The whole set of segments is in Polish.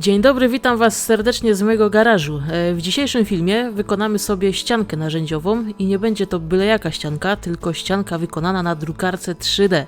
Dzień dobry, witam Was serdecznie z mojego garażu. E, W dzisiejszym filmie wykonamy sobie ściankę narzędziową i nie będzie to byle jaka ścianka, tylko ścianka wykonana na drukarce 3D.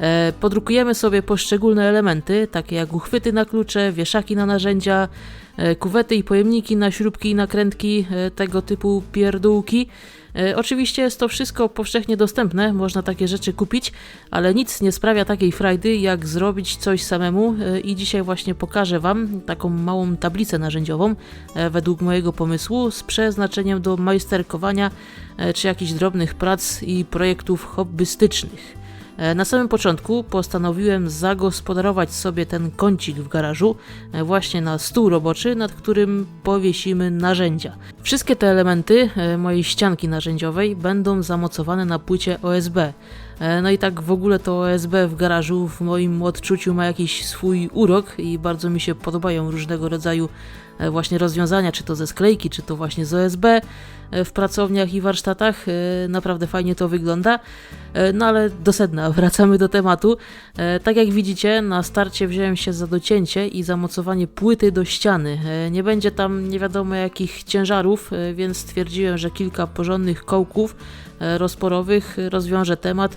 E, Podrukujemy sobie poszczególne elementy, takie jak uchwyty na klucze, wieszaki na narzędzia, e, kuwety i pojemniki na śrubki i nakrętki, tego typu pierdółki. E, Oczywiście jest to wszystko powszechnie dostępne, można takie rzeczy kupić, ale nic nie sprawia takiej frajdy, jak zrobić coś samemu e, i dzisiaj właśnie pokażę Wam taką małą tablicę narzędziową e, według mojego pomysłu z przeznaczeniem do majsterkowania czy jakichś drobnych prac i projektów hobbystycznych. E, Na samym początku postanowiłem zagospodarować sobie ten kącik w garażu e, właśnie na stół roboczy, nad którym powiesimy narzędzia. Wszystkie te elementy e, mojej ścianki narzędziowej będą zamocowane na płycie OSB. No i tak w ogóle to OSB w garażu w moim odczuciu ma jakiś swój urok i bardzo mi się podobają różnego rodzaju właśnie rozwiązania, czy to ze sklejki, czy to właśnie z OSB w pracowniach i warsztatach. E, Naprawdę fajnie to wygląda. E, No ale do sedna, wracamy do tematu. E, Tak jak widzicie, na starcie wziąłem się za docięcie i zamocowanie płyty do ściany. Nie będzie tam nie wiadomo jakich ciężarów, więc stwierdziłem, że kilka porządnych kołków rozporowych rozwiąże temat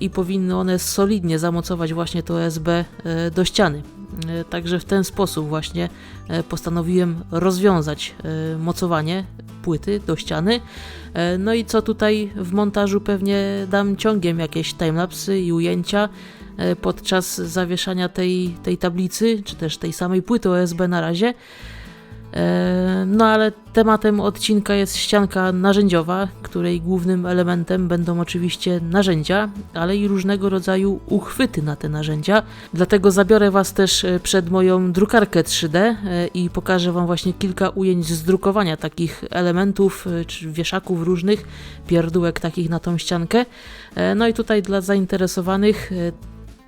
i powinny one solidnie zamocować właśnie to OSB e, do ściany. E, Także w ten sposób właśnie e, postanowiłem rozwiązać e, mocowanie płyty do ściany. No i co tutaj w montażu pewnie dam ciągiem jakieś timelapsy i ujęcia podczas zawieszania tej, tej tablicy, czy też tej samej płyty OSB na razie. No ale tematem odcinka jest ścianka narzędziowa, której głównym elementem będą oczywiście narzędzia, ale i różnego rodzaju uchwyty na te narzędzia. Dlatego zabiorę Was też e, przed moją drukarkę 3D e, i pokażę Wam właśnie kilka ujęć z drukowania takich elementów e, czy wieszaków różnych, pierdółek takich na tą ściankę. No i tutaj dla zainteresowanych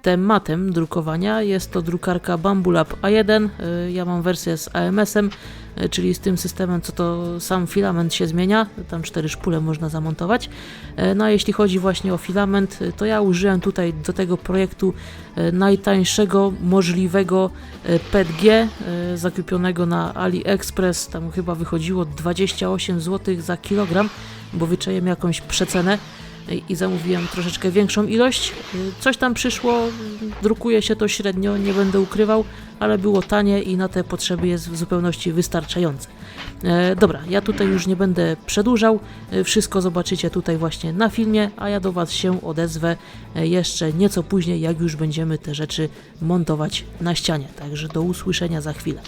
tematem drukowania jest to drukarka Bambulab A1. Y, Ja mam wersję z AMS-em, y, czyli z tym systemem, co to sam filament się zmienia. Tam cztery szpule można zamontować. Y, No a jeśli chodzi właśnie o filament, to ja użyłem tutaj do tego projektu najtańszego możliwego PETG zakupionego na AliExpress. Tam chyba wychodziło 28 zł za kilogram, bo wyczaiłem jakąś przecenę i zamówiłem troszeczkę większą ilość. Coś tam przyszło, drukuje się to średnio, nie będę ukrywał, ale było tanie i na te potrzeby jest w zupełności wystarczające. E, dobra, ja tutaj już nie będę przedłużał, e, wszystko zobaczycie tutaj właśnie na filmie, a ja do Was się odezwę e, jeszcze nieco później, jak już będziemy te rzeczy montować na ścianie. Także do usłyszenia za chwilę.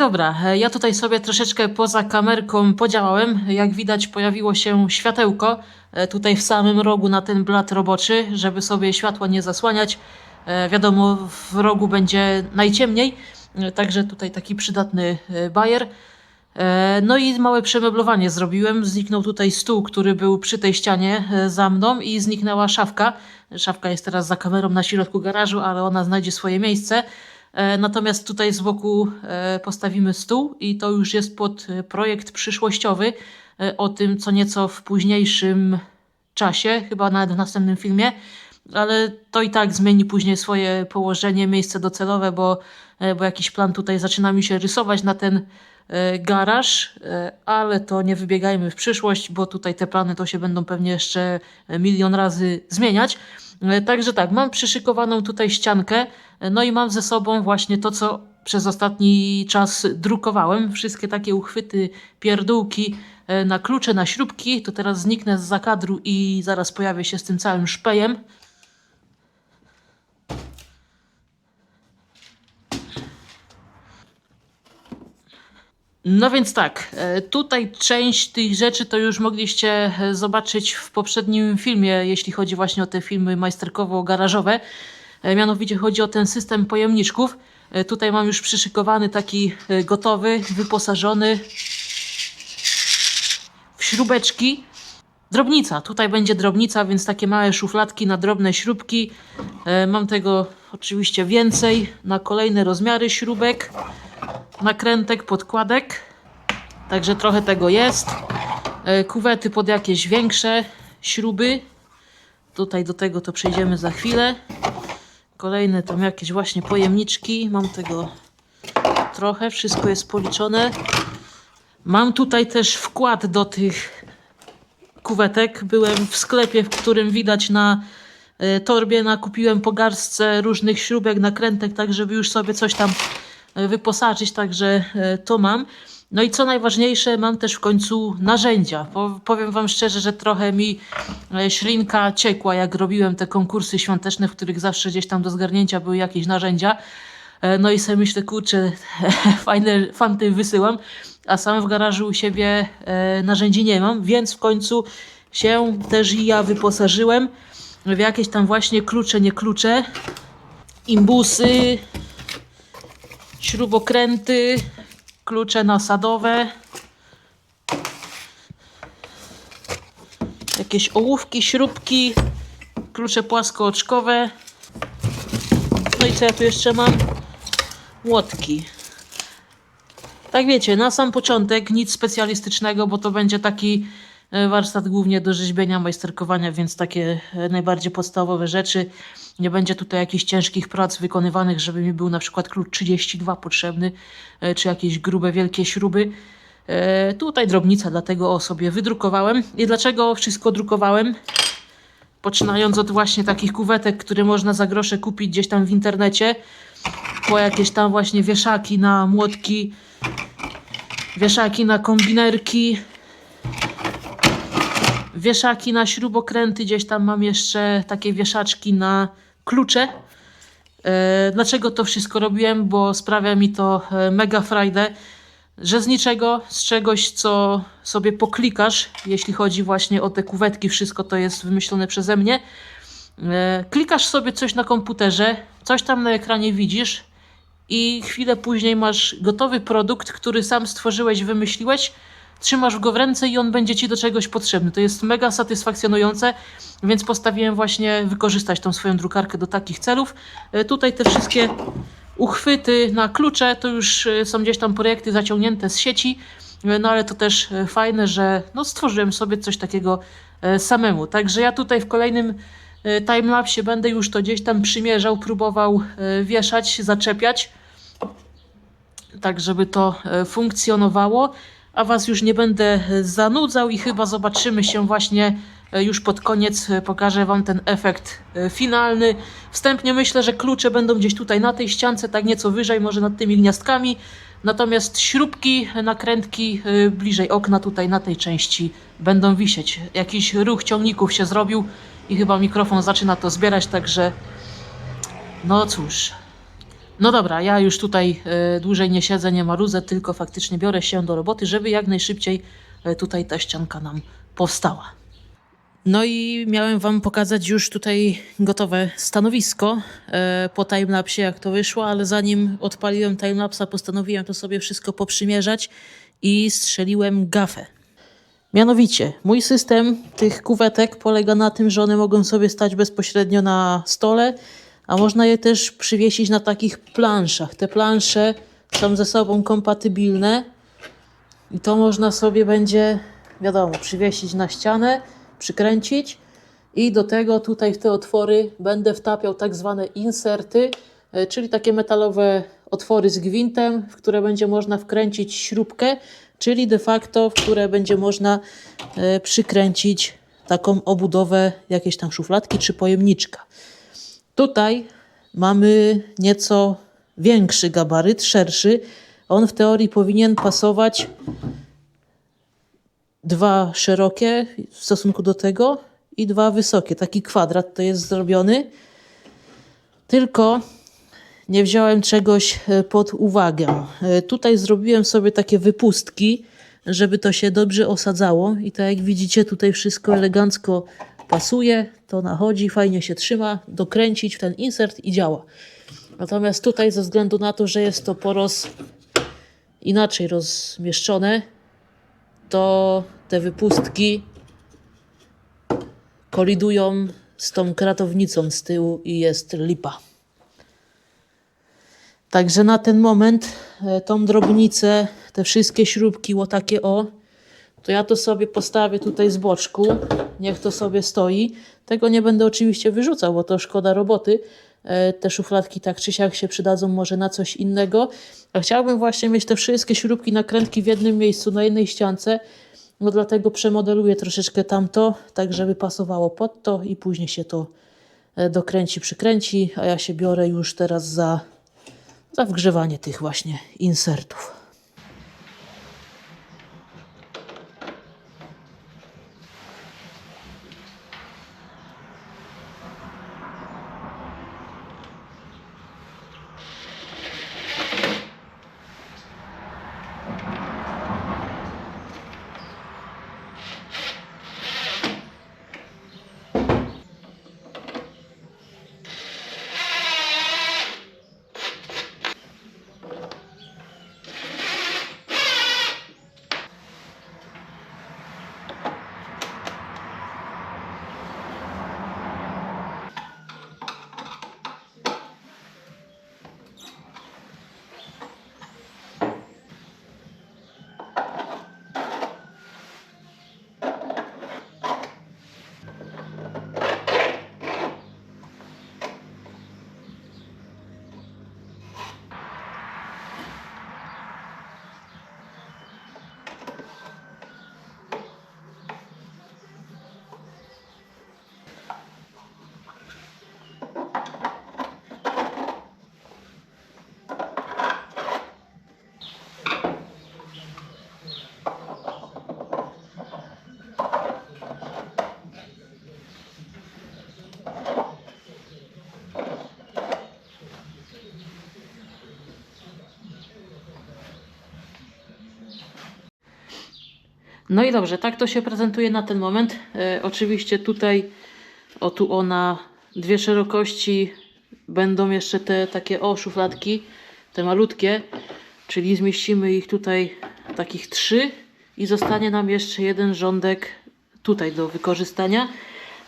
Dobra, e, ja tutaj sobie troszeczkę poza kamerką podziałałem. Jak widać pojawiło się światełko e, tutaj w samym rogu na ten blat roboczy, żeby sobie światła nie zasłaniać. E, Wiadomo, w rogu będzie najciemniej, także tutaj taki przydatny bajer. No i małe przemeblowanie zrobiłem. Zniknął tutaj stół, który był przy tej ścianie za mną i zniknęła szafka. Szafka jest teraz za kamerą na środku garażu, ale ona znajdzie swoje miejsce. E, Natomiast tutaj z boku e, postawimy stół i to już jest pod e, projekt przyszłościowy o tym co nieco w późniejszym czasie, chyba nawet w następnym filmie, ale to i tak zmieni później swoje położenie, miejsce docelowe, bo, bo jakiś plan tutaj zaczyna mi się rysować na ten garaż, ale to nie wybiegajmy w przyszłość, bo tutaj te plany to się będą pewnie jeszcze milion razy zmieniać. E, Także tak, mam przyszykowaną tutaj ściankę, e, no i mam ze sobą właśnie to, co przez ostatni czas drukowałem. Wszystkie takie uchwyty, pierdółki e, na klucze, na śrubki. To teraz zniknę z zakadru i zaraz pojawię się z tym całym szpejem. No więc tak, e, tutaj część tych rzeczy to już mogliście e, zobaczyć w poprzednim filmie, jeśli chodzi właśnie o te filmy majsterkowo-garażowe. E, Mianowicie chodzi o ten system pojemniczków. Tutaj mam już przyszykowany taki gotowy, wyposażony w śrubeczki. Drobnica, tutaj będzie drobnica, więc takie małe szufladki na drobne śrubki. Mam tego oczywiście więcej na kolejne rozmiary śrubek nakrętek, podkładek. Także trochę tego jest. E, Kuwety pod jakieś większe śruby. Tutaj do tego to przejdziemy za chwilę. Kolejne tam jakieś właśnie pojemniczki. Mam tego trochę, wszystko jest policzone. Mam tutaj też wkład do tych kuwetek. Byłem w sklepie, w którym widać na e, torbie, nakupiłem po garstce różnych śrubek, nakrętek, tak żeby już sobie coś tam wyposażyć, także e, to mam. No i co najważniejsze, mam też w końcu narzędzia. Po, powiem Wam szczerze, że trochę mi e, ślinka ciekła, jak robiłem te konkursy świąteczne, w których zawsze gdzieś tam do zgarnięcia były jakieś narzędzia. E, No i sobie myślę, kurczę, fajne fanty wysyłam, a sam w garażu u siebie e, narzędzi nie mam, więc w końcu się też i ja wyposażyłem w jakieś tam właśnie klucze, nie klucze, imbusy, śrubokręty, klucze nasadowe, jakieś ołówki, śrubki, klucze płaskooczkowe. No i co ja tu jeszcze mam? Młotki. Tak wiecie, na sam początek nic specjalistycznego, bo to będzie taki e, warsztat głównie do rzeźbienia, majsterkowania, więc takie e, najbardziej podstawowe rzeczy. Nie będzie tutaj jakichś ciężkich prac wykonywanych, żeby mi był na przykład klucz 32 potrzebny, e, czy jakieś grube, wielkie śruby. E, Tutaj drobnica, dlatego sobie wydrukowałem. I dlaczego wszystko drukowałem? Poczynając od właśnie takich kuwetek, które można za grosze kupić gdzieś tam w internecie, po jakieś tam właśnie wieszaki na młotki, wieszaki na kombinerki, wieszaki na śrubokręty, gdzieś tam mam jeszcze takie wieszaczki na klucze. E, Dlaczego to wszystko robiłem? Bo sprawia mi to e, mega frajdę, że z niczego, z czegoś, co sobie poklikasz, jeśli chodzi właśnie o te kuwetki, wszystko to jest wymyślone przeze mnie. E, Klikasz sobie coś na komputerze, coś tam na ekranie widzisz i chwilę później masz gotowy produkt, który sam stworzyłeś, wymyśliłeś, trzymasz go w ręce i on będzie ci do czegoś potrzebny. To jest mega satysfakcjonujące, więc postanowiłem właśnie wykorzystać tą swoją drukarkę do takich celów. E, Tutaj te wszystkie uchwyty na klucze to już e, są gdzieś tam projekty zaciągnięte z sieci, e, no ale to też fajne, że no, stworzyłem sobie coś takiego samemu. Także ja tutaj w kolejnym timelapsie będę już to gdzieś tam przymierzał, próbował wieszać, zaczepiać tak żeby to funkcjonowało, a Was już nie będę zanudzał i chyba zobaczymy się właśnie e, już pod koniec, pokażę Wam ten efekt e, finalny. Wstępnie myślę, że klucze będą gdzieś tutaj na tej ściance, tak nieco wyżej, może nad tymi gniazdkami, natomiast śrubki, nakrętki e, bliżej okna tutaj na tej części będą wisieć. Jakiś ruch ciągników się zrobił i chyba mikrofon zaczyna to zbierać, także no cóż. No dobra, ja już tutaj e, dłużej nie siedzę, nie marudzę, tylko faktycznie biorę się do roboty, żeby jak najszybciej e, tutaj ta ścianka nam powstała. No i miałem Wam pokazać już tutaj gotowe stanowisko e, po timelapsie, jak to wyszło, ale zanim odpaliłem timelapsa, postanowiłem to sobie wszystko poprzymierzać i strzeliłem gafę. Mianowicie, mój system tych kuwetek polega na tym, że one mogą sobie stać bezpośrednio na stole, a można je też przywiesić na takich planszach. Te plansze są ze sobą kompatybilne i to można sobie będzie, wiadomo, przywiesić na ścianę, przykręcić i do tego tutaj w te otwory będę wtapiał tak zwane inserty, e, czyli takie metalowe otwory z gwintem, w które będzie można wkręcić śrubkę, czyli de facto w które będzie można e, przykręcić taką obudowę jakiejś tam szufladki czy pojemniczka. Tutaj mamy nieco większy gabaryt, szerszy. On w teorii powinien pasować dwa szerokie w stosunku do tego i dwa wysokie. Taki kwadrat to jest zrobiony. Tylko nie wziąłem czegoś e, pod uwagę. E, Tutaj zrobiłem sobie takie wypustki, żeby to się dobrze osadzało i tak jak widzicie tutaj wszystko elegancko pasuje, to nachodzi, fajnie się trzyma, dokręcić w ten insert i działa. Natomiast tutaj ze względu na to, że jest to poros inaczej rozmieszczone, to te wypustki kolidują z tą kratownicą z tyłu i jest lipa. Także na ten moment e, tą drobnicę, te wszystkie śrubki, o takie o, to ja to sobie postawię tutaj z boczku, niech to sobie stoi. Tego nie będę oczywiście wyrzucał, bo to szkoda roboty. E, Te szufladki tak czy siak się przydadzą może na coś innego. A chciałbym właśnie mieć te wszystkie śrubki, nakrętki w jednym miejscu, na jednej ściance. No dlatego przemodeluję troszeczkę tamto, tak żeby pasowało pod to i później się to e, dokręci, przykręci, a ja się biorę już teraz za, za wgrzewanie tych właśnie insertów. No i dobrze, tak to się prezentuje na ten moment. E, oczywiście tutaj, o tu ona, dwie szerokości, będą jeszcze te takie o szufladki, te malutkie, czyli zmieścimy ich tutaj takich trzy i zostanie nam jeszcze jeden rządek tutaj do wykorzystania.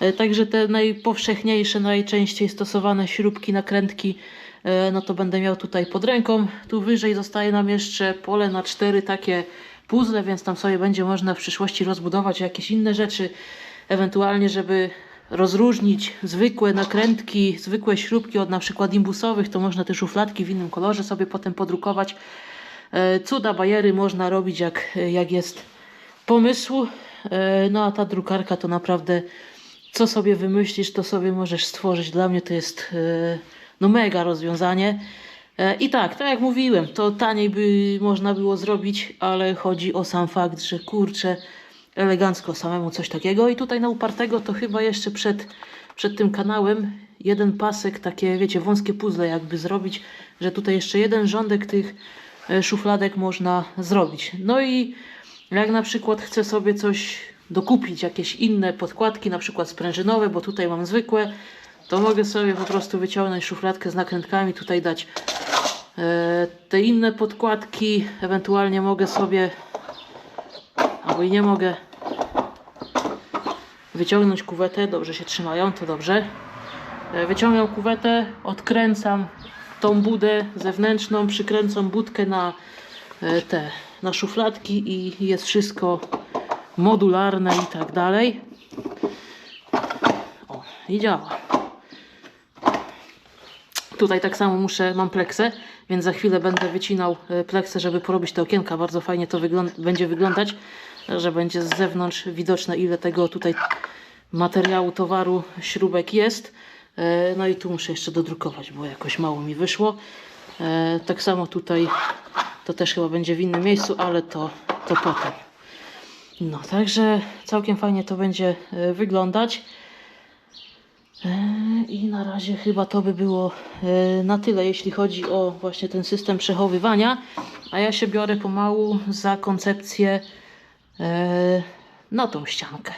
E, Także te najpowszechniejsze, najczęściej stosowane śrubki, nakrętki, e, no to będę miał tutaj pod ręką. Tu wyżej zostaje nam jeszcze pole na cztery takie puzzle, więc tam sobie będzie można w przyszłości rozbudować jakieś inne rzeczy, ewentualnie, żeby rozróżnić zwykłe nakrętki, zwykłe śrubki od na przykład imbusowych, to można te szufladki w innym kolorze sobie potem podrukować. E, Cuda, bajery można robić jak, jak jest pomysł. E, No a ta drukarka to naprawdę co sobie wymyślisz, to sobie możesz stworzyć. Dla mnie to jest e, no mega rozwiązanie. E, I tak, tak jak mówiłem, to taniej by można było zrobić, ale chodzi o sam fakt, że kurczę, elegancko samemu coś takiego. I tutaj na upartego to chyba jeszcze przed, przed tym kanałem jeden pasek, takie wiecie, wąskie puzzle jakby zrobić, że tutaj jeszcze jeden rządek tych e, szufladek można zrobić. No i jak na przykład chcę sobie coś dokupić, jakieś inne podkładki, na przykład sprężynowe, bo tutaj mam zwykłe, to mogę sobie po prostu wyciągnąć szufladkę z nakrętkami, tutaj dać e, te inne podkładki, ewentualnie mogę sobie, albo i nie mogę, wyciągnąć kuwetę, dobrze się trzymają, to dobrze. E, Wyciągam kuwetę, odkręcam tą budę zewnętrzną, przykręcam budkę na e, te, na szufladki i jest wszystko modularne i tak dalej. O, i działa. Tutaj tak samo muszę, mam pleksę, więc za chwilę będę wycinał e, pleksę, żeby porobić te okienka. Bardzo fajnie to wygląd będzie wyglądać, że będzie z zewnątrz widoczne ile tego tutaj materiału, towaru, śrubek jest. E, No i tu muszę jeszcze dodrukować, bo jakoś mało mi wyszło. E, Tak samo tutaj to też chyba będzie w innym miejscu, ale to, to potem. No, także całkiem fajnie to będzie wyglądać. I na razie chyba to by było e, na tyle, jeśli chodzi o właśnie ten system przechowywania. A ja się biorę pomału za koncepcję e, na tą ściankę.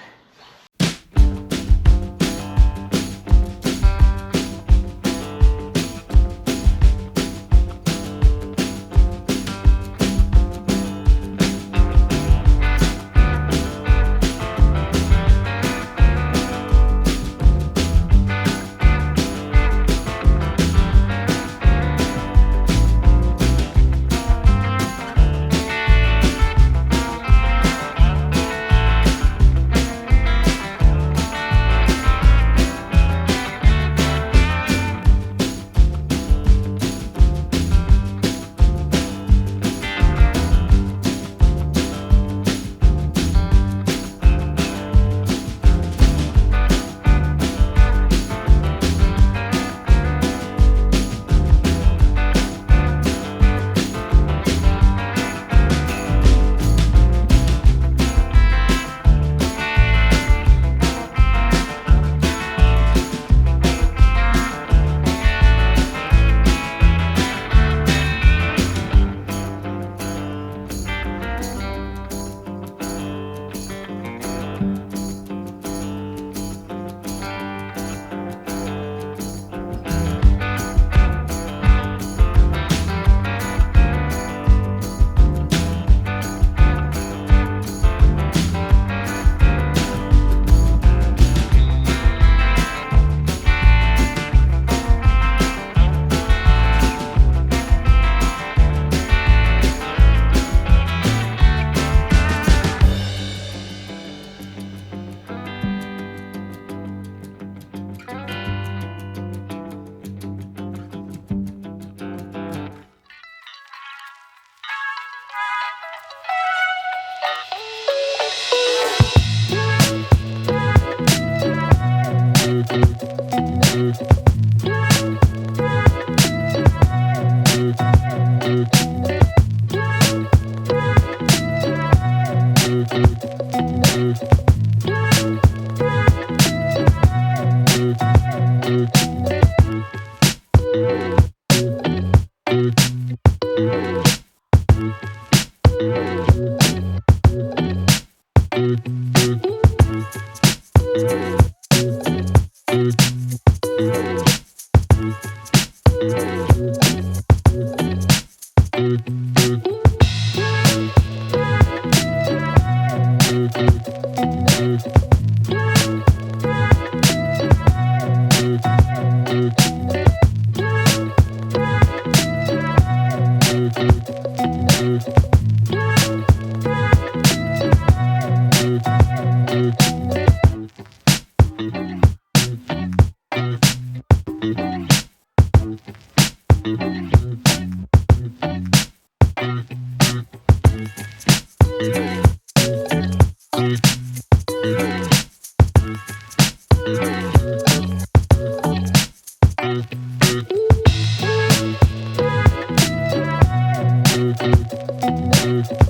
Tschüss.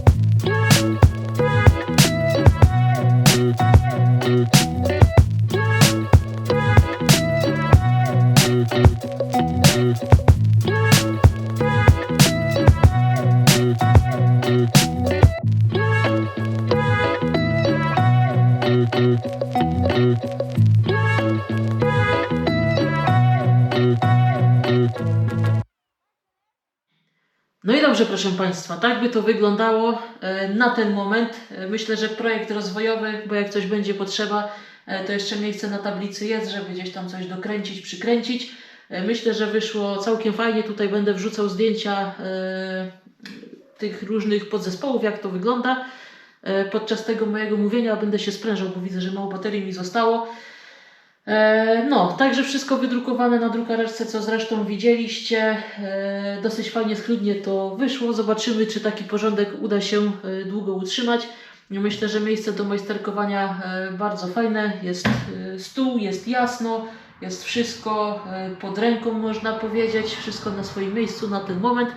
Proszę Państwa, tak by to wyglądało e, na ten moment. E, Myślę, że projekt rozwojowy, bo jak coś będzie potrzeba, e, to jeszcze miejsce na tablicy jest, żeby gdzieś tam coś dokręcić, przykręcić. Myślę, że wyszło całkiem fajnie. Tutaj będę wrzucał zdjęcia tych różnych podzespołów, jak to wygląda. Podczas tego mojego mówienia będę się sprężał, bo widzę, że mało baterii mi zostało. E, No, także wszystko wydrukowane na drukareczce, co zresztą widzieliście. E, Dosyć fajnie, schludnie to wyszło. Zobaczymy, czy taki porządek uda się e, długo utrzymać. Myślę, że miejsce do majsterkowania bardzo fajne. Jest stół, jest jasno, jest wszystko pod ręką, można powiedzieć. Wszystko na swoim miejscu na ten moment.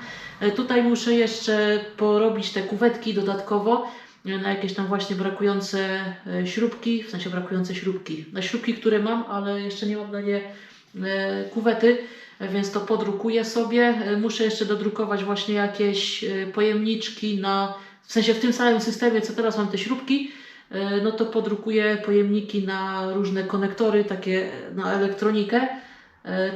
Tutaj muszę jeszcze porobić te kuwetki dodatkowo na jakieś tam właśnie brakujące e, śrubki, w sensie brakujące śrubki. Na śrubki, które mam, ale jeszcze nie mam na nie e, kuwety, więc to podrukuję sobie. E, Muszę jeszcze dodrukować właśnie jakieś pojemniczki na, w sensie w tym samym systemie, co teraz mam te śrubki, no to podrukuję pojemniki na różne konektory, takie na elektronikę.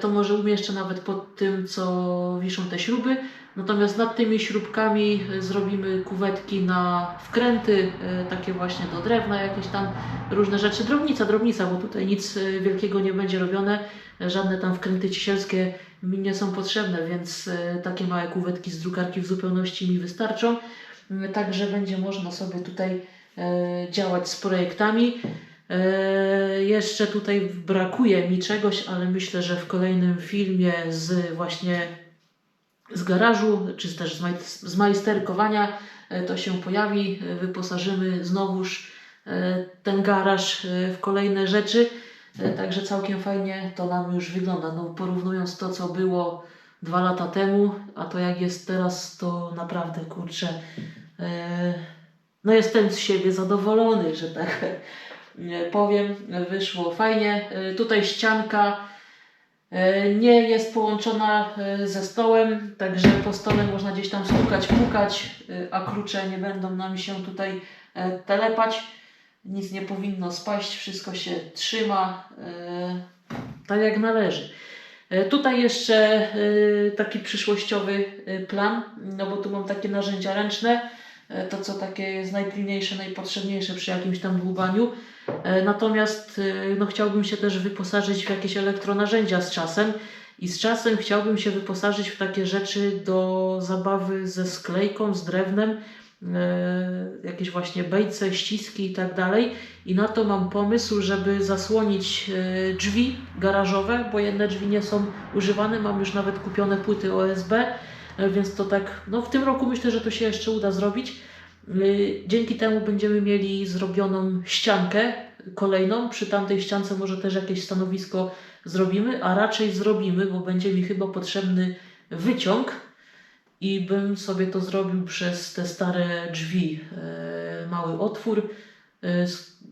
To może umieszczę nawet pod tym, co wiszą te śruby. Natomiast nad tymi śrubkami e, zrobimy kuwetki na wkręty, e, takie właśnie do drewna, jakieś tam różne rzeczy. Drobnica, drobnica, bo tutaj nic e, wielkiego nie będzie robione. Żadne tam wkręty cisielskie mi nie są potrzebne, więc takie małe kuwetki z drukarki w zupełności mi wystarczą. Także będzie można sobie tutaj działać z projektami. Jeszcze tutaj brakuje mi czegoś, ale myślę, że w kolejnym filmie z właśnie z garażu, czy też z, maj, z majsterkowania e, to się pojawi. E, Wyposażymy znowuż e, ten garaż w kolejne rzeczy. Także całkiem fajnie to nam już wygląda. No, porównując to, co było dwa lata temu, a to jak jest teraz, to naprawdę kurczę. No jestem z siebie zadowolony, że tak powiem. Wyszło fajnie. Tutaj ścianka nie jest połączona e, ze stołem, także po stole można gdzieś tam stukać, pukać, e, a klucze nie będą nam się tutaj e, telepać. Nic nie powinno spaść, wszystko się trzyma e, tak jak należy. E, Tutaj jeszcze e, taki przyszłościowy e, plan, no bo tu mam takie narzędzia ręczne, e, to co takie jest najpilniejsze, najpotrzebniejsze przy jakimś tam dłubaniu. E, Natomiast e, no, chciałbym się też wyposażyć w jakieś elektronarzędzia z czasem i z czasem chciałbym się wyposażyć w takie rzeczy do zabawy ze sklejką, z drewnem, e, jakieś właśnie bejce, ściski i tak dalej. I na to mam pomysł, żeby zasłonić e, drzwi garażowe, bo jedne drzwi nie są używane, mam już nawet kupione płyty OSB, e, więc to tak, no w tym roku myślę, że to się jeszcze uda zrobić. Y, Dzięki temu będziemy mieli zrobioną ściankę kolejną. Przy tamtej ściance może też jakieś stanowisko zrobimy, a raczej zrobimy, bo będzie mi chyba potrzebny wyciąg i bym sobie to zrobił przez te stare drzwi. e, Mały otwór e,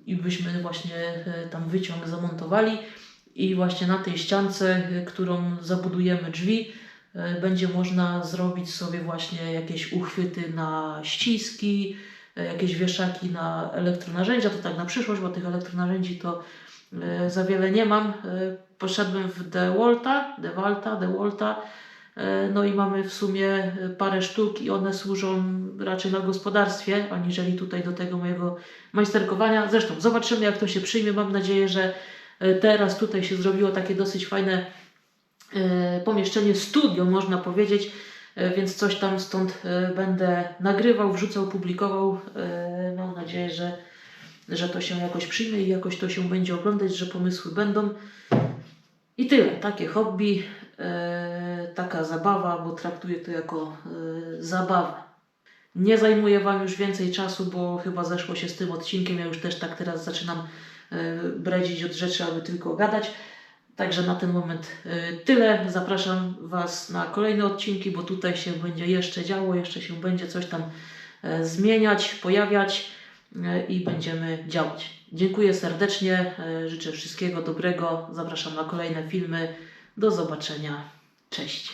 i byśmy właśnie e, tam wyciąg zamontowali i właśnie na tej ściance, e, którą zabudujemy drzwi, e, będzie można zrobić sobie właśnie jakieś uchwyty na ściski, e, jakieś wieszaki na elektronarzędzia, to tak na przyszłość, bo tych elektronarzędzi to e, za wiele nie mam. E, Poszedłem w DeWalta, DeWalta, DeWalta, e, no i mamy w sumie e, parę sztuk i one służą raczej na gospodarstwie, aniżeli tutaj do tego mojego majsterkowania. Zresztą zobaczymy jak to się przyjmie. Mam nadzieję, że e, teraz tutaj się zrobiło takie dosyć fajne e, pomieszczenie, studio można powiedzieć, e, więc coś tam stąd e, będę nagrywał, wrzucał, publikował. E, Mam nadzieję, że, że to się jakoś przyjmie i jakoś to się będzie oglądać, że pomysły będą. I tyle, takie hobby, e, taka zabawa, bo traktuję to jako e, zabawę. Nie zajmuję Wam już więcej czasu, bo chyba zeszło się z tym odcinkiem. Ja już też tak teraz zaczynam e, bredzić od rzeczy, aby tylko gadać. Także na ten moment e, tyle. Zapraszam Was na kolejne odcinki, bo tutaj się będzie jeszcze działo, jeszcze się będzie coś tam e, zmieniać, pojawiać e, i będziemy działać. Dziękuję serdecznie, e, życzę wszystkiego dobrego. Zapraszam na kolejne filmy. Do zobaczenia. Cześć.